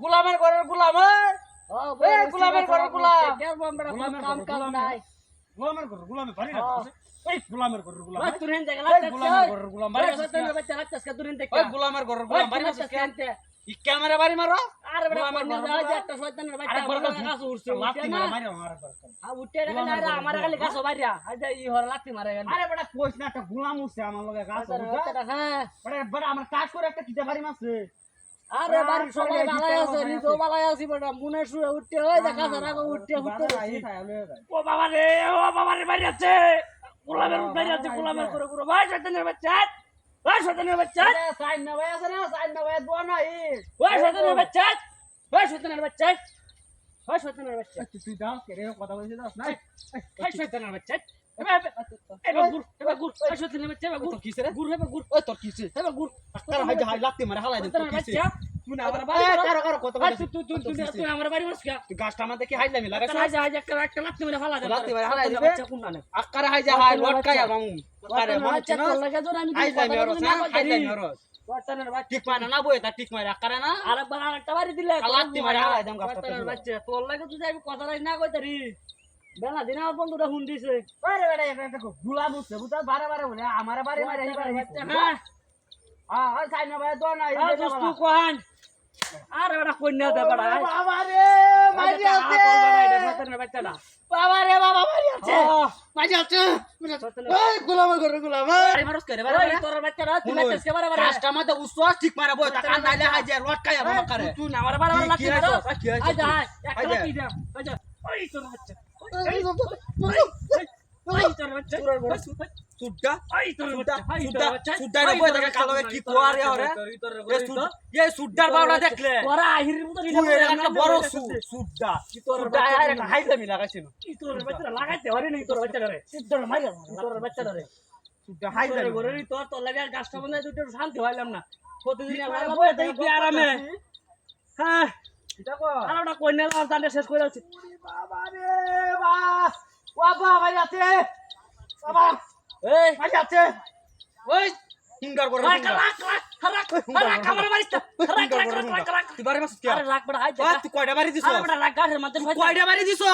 গোলামের ঘরের গোলাম এই ও এ, গোলামের ঘরে গোলাম। গোলামের কাম কাম। নাই? গোলামের ঘর গোলামে বাড়ি হ্যাঁ। রাখছে এই গোলামের ঘরের গোলাম। ওই তুই হেন জায়গা এই গোলামের ঘরের গোলাম। বাড়ি ওই রাখছে সত্যি বাচ্চা লাগতেছে হেন ওই দেখা। গোলামের ঘরের গোলাম। বাড়ি বাচ্চা রাখছে কেনতে ই ক্যামেরা বাড়ি মারো। আরে বড় কোন ঘরের যায় গোলাম। একটা শয়তানের আরে বাচ্চা বড় বড় গাছ উঠছে না। মারে মারে আমার ঘর আ উঠে রে না রে আমার খালি গাছ বাড়িয়া আজ ই হর লাত্তি মারে গেল আরে বড় কোচ না একটা গোলাম উঠছে আমার লগে গাছ হ্যাঁ। বড় বড় আমার কাজ করে একটা কিটা বাড়ি মারছে? আরে বাড়ি আরে, সবাই আরে, আছে নিজেও ভালো আছি। বড় মনে শুয়ে উঠতে ওই দেখা যারা উঠতে উঠতে ও বাবা রে ও বাবা রে বাইরে আছে। গোলামের বাইরে আছে গোলামের করে করে ভাই শয়তানের বাচ্চা ভাই শয়তানের বাচ্চা সাইন না ভাই আছে না? সাইন না ভাই দোয়া নাই। ভাই শয়তানের বাচ্চা ভাই শয়তানের বাচ্চা ভাই শয়তানের বাচ্চা। তুই দাও কে রে কথা বলছিস না ভাই শয়তানের বাচ্চা লাগতে মারে না বাড়ি ঠিক মানে বই তা ঠিক মানে আকারে না আরেকবার আরেকটা দিলে লাত্তি মারে হালাই দাম গাছটা তোর লাগে তুই আমি কথা না কইতারি বেলা দিন আমার বন্ধুটা হুন দিছে। আরে বেটা এটা দেখো গোলাম উঠছে বুঝা বারে বারে বলে আমার বাড়ি মারে এই বাড়ি বাচ্চা হ্যাঁ। হ্যাঁ হ্যাঁ সাইন ভাই দোয়া নাই আর দোস্ত কোহান। আরে বেটা কন্যা দে বেটা বাবা রে মারি আছে। বাবা রে বাবা মারি আছে। মারি আছে এই গোলাম করে গোলাম এই। মারস করে বারে বারে তোর বাচ্চাটা তুই মেসেজকে বারে বারে কাজটা মধ্যে উসওয়াস ঠিক মারা বই তা কান নাইলে আর করে। তুই না বারে বারে কি যা। ওই তোর বাচ্চা। দেখলে। বড় সুড্ডা। লাগাইতে তোর বাচ্চাটা রে? তোর বাচ্চাটা রে? তোর তোর লাগে গাছটা বন্ধ শান্তি হইলাম না। প্রতিদিন আরামে। হ্যাঁ। আর ওটা কন্যা আর তান্ডে শেষ করে আছে বাবা রে বাবা মারি আছে বাবা এই। মারি আছে ওই। ফিঙ্গার করে রাখ রাখ রাখ রাখ রাখ আমার বাড়িতে। রাখ রাখ রাখ রাখ তুই বারে মাস কি আরে রাখ বড় হাই ওই তুই কয়টা বাড়ি দিছস? আরে বড় রাখ গাছের মধ্যে শয়তান। কয়টা বাড়ি দিছস?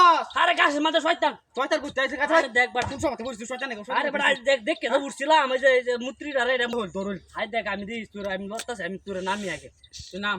আরে গাছের মধ্যে শয়তান। তুই বুঝতে আইছিস কাছে আরে দেখ বার তুমি সমাতে বলিস শয়তান নাকি? আরে বড় দেখ দেখ কে উঠছিলাম এই যে এই যে রে এটা বল দরুল হাই দেখ আমি দিস তোর আমি লড়তাছি আমি তোর নামি আগে। তুই নাম